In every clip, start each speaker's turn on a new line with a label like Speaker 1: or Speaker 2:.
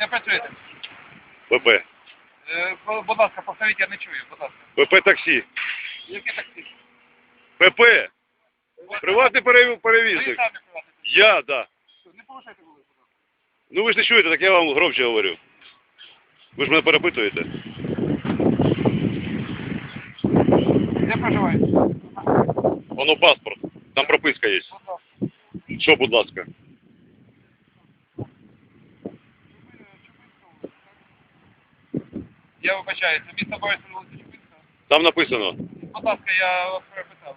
Speaker 1: Де працюєте?
Speaker 2: ПП.
Speaker 1: Е, Будь ласка, повторіть, я не чую, будь ласка.
Speaker 2: ПП таксі.
Speaker 1: Які таксі?
Speaker 2: ПП. Приватний перев-
Speaker 1: Ви самі перевізник. приватні.
Speaker 2: Я, да.
Speaker 1: Не порушайте вулицю. будь ласка.
Speaker 2: Ну ви ж не чуєте, так я вам громче говорю. Ви ж мене перепитуєте.
Speaker 1: Де проживаєте?
Speaker 2: Воно паспорт. Там прописка є. Що, будь ласка?
Speaker 1: Я вибачаюся, місто Чупинська.
Speaker 2: Там написано.
Speaker 1: Будь ласка, я вас перепитав.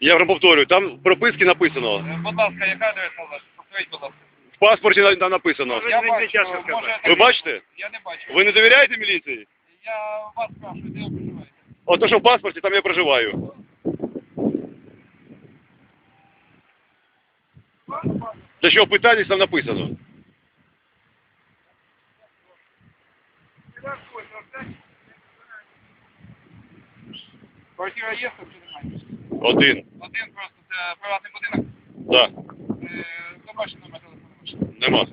Speaker 2: Я вже повторюю, там в прописки написано.
Speaker 1: Будь ласка, яка адреса у вас? Повторіть, будь ласка.
Speaker 2: В паспорті на- там написано.
Speaker 1: Я бачу, може...
Speaker 2: Ви бачите?
Speaker 1: Я не бачу.
Speaker 2: Ви не довіряєте міліції?
Speaker 1: Я вас спрашиваю, де ви проживаєте?
Speaker 2: От то, що в паспорті, там я проживаю. Та що питання там написано?
Speaker 1: Квартира є, чи немає?
Speaker 2: Один.
Speaker 1: Один просто це приватний будинок.
Speaker 2: Так.
Speaker 1: Е, Побачив номер телефону. ваш.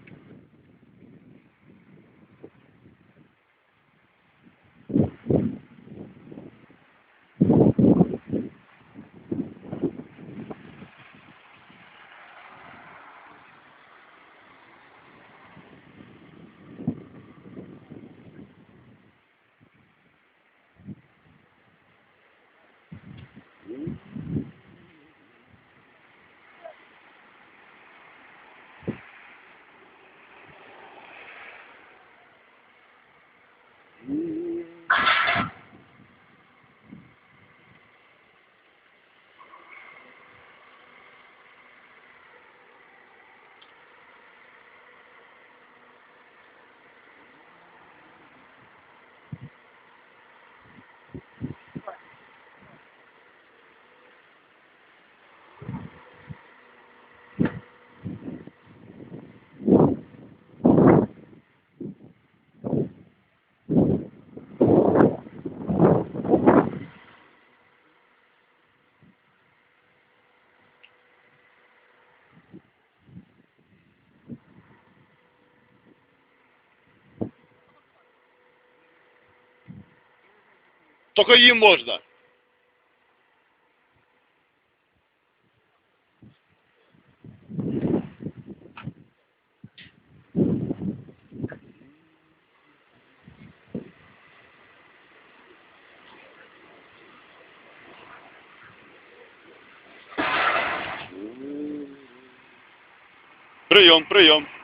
Speaker 2: Нема. Тільки їм можна. Прийом, прийом.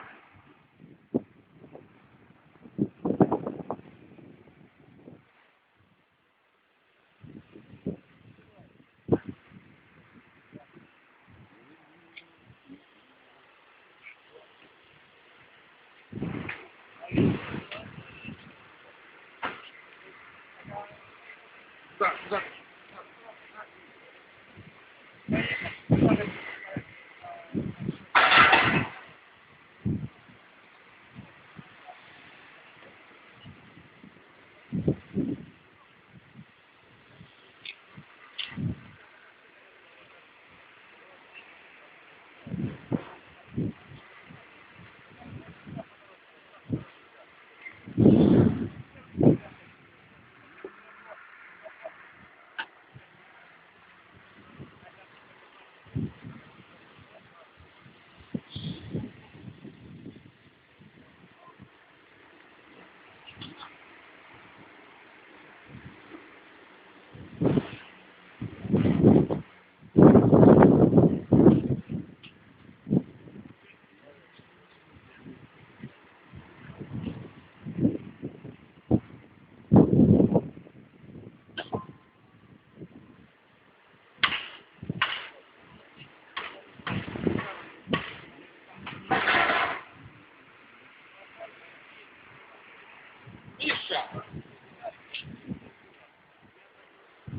Speaker 1: Міша!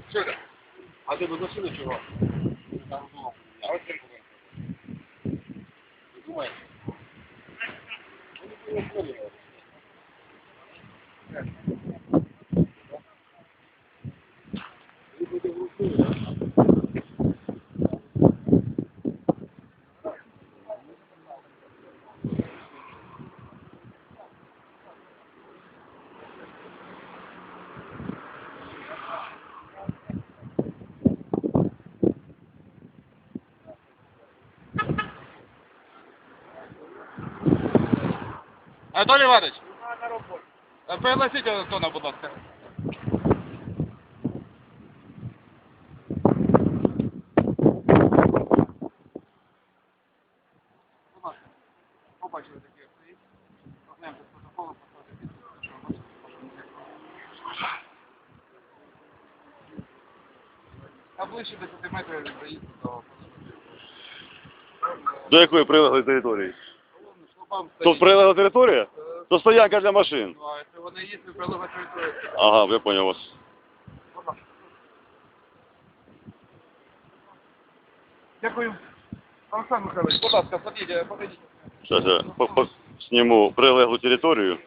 Speaker 1: Що це? А ти без машини чого? Там було. А ось він був. Ви думаєте? Ну, не було історії. Ви будете в руку, да? Анатолій Іванович. На роботі. Пригласіть Антона, будь ласка. Побачили такі стоїть. Ознайомте з протоколом, поставте що бачите, що не так. А ближче 10 метрів заїзду до
Speaker 2: До якої прилеглої території?
Speaker 1: Головне, стоїть.
Speaker 2: Тут прилегла територія?
Speaker 1: Е,
Speaker 2: То стоянка для машин.
Speaker 1: Ну, а якщо вони є, то прилога територія.
Speaker 2: Ага, я поняв вас.
Speaker 1: Дякую. Олександр Михайлович, будь ласка, подійдіть, подійдіть.
Speaker 2: Сейчас я по- по- сниму прилеглу територію.